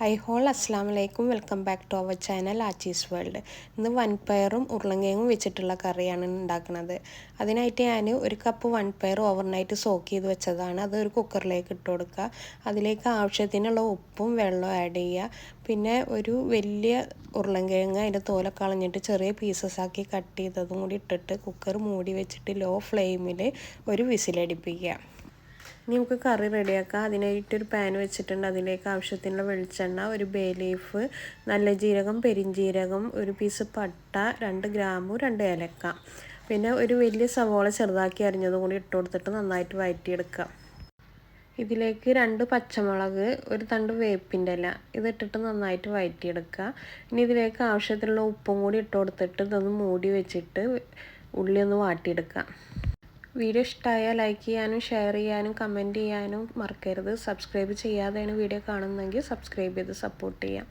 High all അസ്സാം വലൈക്കും welcome back to our channel ആച്ചീസ് world ഇന്ന് വൻപയറും ഉരുളങ്കയും വെച്ചിട്ടുള്ള കറിയാണ് ഉണ്ടാക്കുന്നത്. അതിനായിട്ട് ഞാൻ ഒരു കപ്പ് വൻപയർ ഓവർനൈറ്റ് സോക്ക് ചെയ്ത് വെച്ചതാണ്. അത് ഒരു കുക്കറിലേക്ക് ഇട്ട് കൊടുക്കുക. അതിലേക്ക് ആവശ്യത്തിനുള്ള ഉപ്പും വെള്ളവും ആഡ് ചെയ്യുക. പിന്നെ ഒരു വലിയ ഉരുളങ്കിഴങ്ങ് അതിന്റെ തോലൊക്കെ കളഞ്ഞിട്ട് ചെറിയ പീസസ് ആക്കി കട്ട് ചെയ്തതും കൂടി ഇട്ടിട്ട് കുക്കർ മൂടി വെച്ചിട്ട് ലോ ഫ്ലെയിമിൽ ഒരു വിസിലടിപ്പിക്കുക. ഇനി നമുക്ക് കറി റെഡിയാക്കാം. അതിനായിട്ടൊരു പാൻ വെച്ചിട്ടുണ്ട്. അതിലേക്ക് ആവശ്യത്തിനുള്ള വെളിച്ചെണ്ണ ഒരു ബേ ലീഫ് നല്ല ജീരകം പെരിഞ്ജീരകം ഒരു പീസ് പട്ട രണ്ട് ഗ്രാമ്പു രണ്ട് ഏലക്ക. പിന്നെ ഒരു വലിയ സവോള ചെറുതാക്കി അരിഞ്ഞതും കൂടി ഇട്ട് കൊടുത്തിട്ട് നന്നായിട്ട് വഴറ്റിയെടുക്കാം ഇതിലേക്ക് രണ്ട് പച്ചമുളക് ഒരു തണ്ട് വേപ്പിന്റെ ഇല ഇതിട്ടിട്ട് നന്നായിട്ട് വഴറ്റിയെടുക്കുക ഇനി ഇതിലേക്ക് ആവശ്യത്തിലുള്ള ഉപ്പും കൂടി ഇട്ട് കൊടുത്തിട്ട് ഇതൊന്ന് മൂടി വെച്ചിട്ട് ഉള്ളി ഒന്ന് വാട്ടിയെടുക്കാം വീഡിയോ ഇഷ്ടമായാൽ ലൈക്ക് ചെയ്യാനും ഷെയർ ചെയ്യാനും കമന്റ് ചെയ്യാനും മറക്കരുത്. സബ്സ്ക്രൈബ് ചെയ്യാതെയാണ് വീഡിയോ കാണുന്നതെങ്കിൽ സബ്സ്ക്രൈബ് ചെയ്ത് സപ്പോർട്ട് ചെയ്യാം.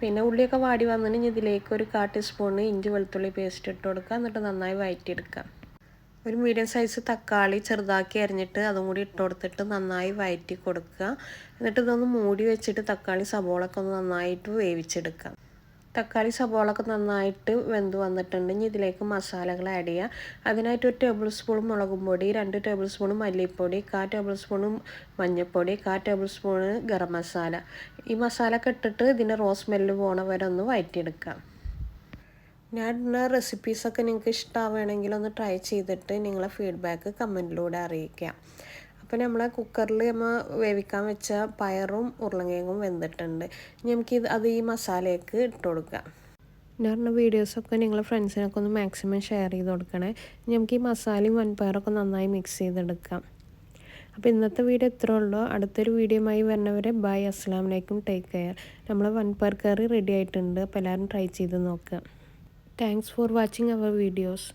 പിന്നെ ഉള്ളിയൊക്കെ വാടി വന്നിട്ട് ഇതിലേക്ക് ഒരു കാ ടീസ്പൂണ് ഇഞ്ചി വെളുത്തുള്ളി പേസ്റ്റ് ഇട്ട് കൊടുക്കുക. എന്നിട്ട് നന്നായി വഴറ്റിയെടുക്കുക ഒരു മീഡിയം സൈസ് തക്കാളി ചെറുതാക്കി അരിഞ്ഞിട്ട് അതും കൂടി ഇട്ട് കൊടുത്തിട്ട് നന്നായി വഴറ്റി കൊടുക്കുക. എന്നിട്ട് ഇതൊന്ന് മൂടി വെച്ചിട്ട് തക്കാളി സബോളൊക്കെ ഒന്ന് നന്നായിട്ട് വേവിച്ചെടുക്കാം തക്കാളി സബോളൊക്കെ നന്നായിട്ട് വെന്ത് വന്നിട്ടുണ്ട്. ഇനി ഇതിലേക്ക് മസാലകൾ ആഡ് ചെയ്യുക അതിനായിട്ട് ഒരു ടേബിൾ സ്പൂൺ മുളകും പൊടി രണ്ട് ടേബിൾ സ്പൂൺ മല്ലിപ്പൊടി കാ ടേബിൾ സ്പൂൺ മഞ്ഞൾപ്പൊടി കാ ടേബിൾ സ്പൂൺ ഗരം മസാല. ഈ മസാല ഒക്കെ ഇട്ടിട്ട് ഇതിന്റെ റോസ് സ്മെല്ല് പോണ വരെ ഒന്ന് വഴറ്റിയെടുക്കാം ഞാൻ ഇടുന്ന റെസിപ്പീസൊക്കെ നിങ്ങൾക്ക് ഇഷ്ടമാവുകയാണെങ്കിൽ ഒന്ന് ട്രൈ ചെയ്തിട്ട് നിങ്ങളെ ഫീഡ്ബാക്ക് കമന്റിലൂടെ അറിയിക്കാം. അപ്പോൾ നമ്മളെ കുക്കറിൽ നമ്മൾ വേവിക്കാൻ വെച്ച പയറും ഉരുളങ്കിഴങ്ങും വെന്തിട്ടുണ്ട്. ഇനി നമുക്ക് ഇത് അത് ഈ മസാലയ്ക്ക് ഇട്ട് കൊടുക്കാം. ഞാൻ പറഞ്ഞ വീഡിയോസൊക്കെ നിങ്ങൾ ഫ്രണ്ട്സിനൊക്കെ ഒന്ന് മാക്സിമം ഷെയർ ചെയ്ത് കൊടുക്കണേ. ഇനി നമുക്ക് ഈ മസാലയും വൻപയറൊക്കെ നന്നായി മിക്സ് ചെയ്തെടുക്കാം. അപ്പോൾ ഇന്നത്തെ വീഡിയോ ഇത്രേ ഉള്ളൂ. അടുത്തൊരു വീഡിയോയുമായി വരുന്നവരെ ബൈ അസ്സാം വലൈക്കും ടേക്ക് കെയർ നമ്മളെ വൻപയർ കറി റെഡി ആയിട്ടുണ്ട്. അപ്പോൾ എല്ലാവരും ട്രൈ ചെയ്ത് നോക്കുക thanks for watching our videos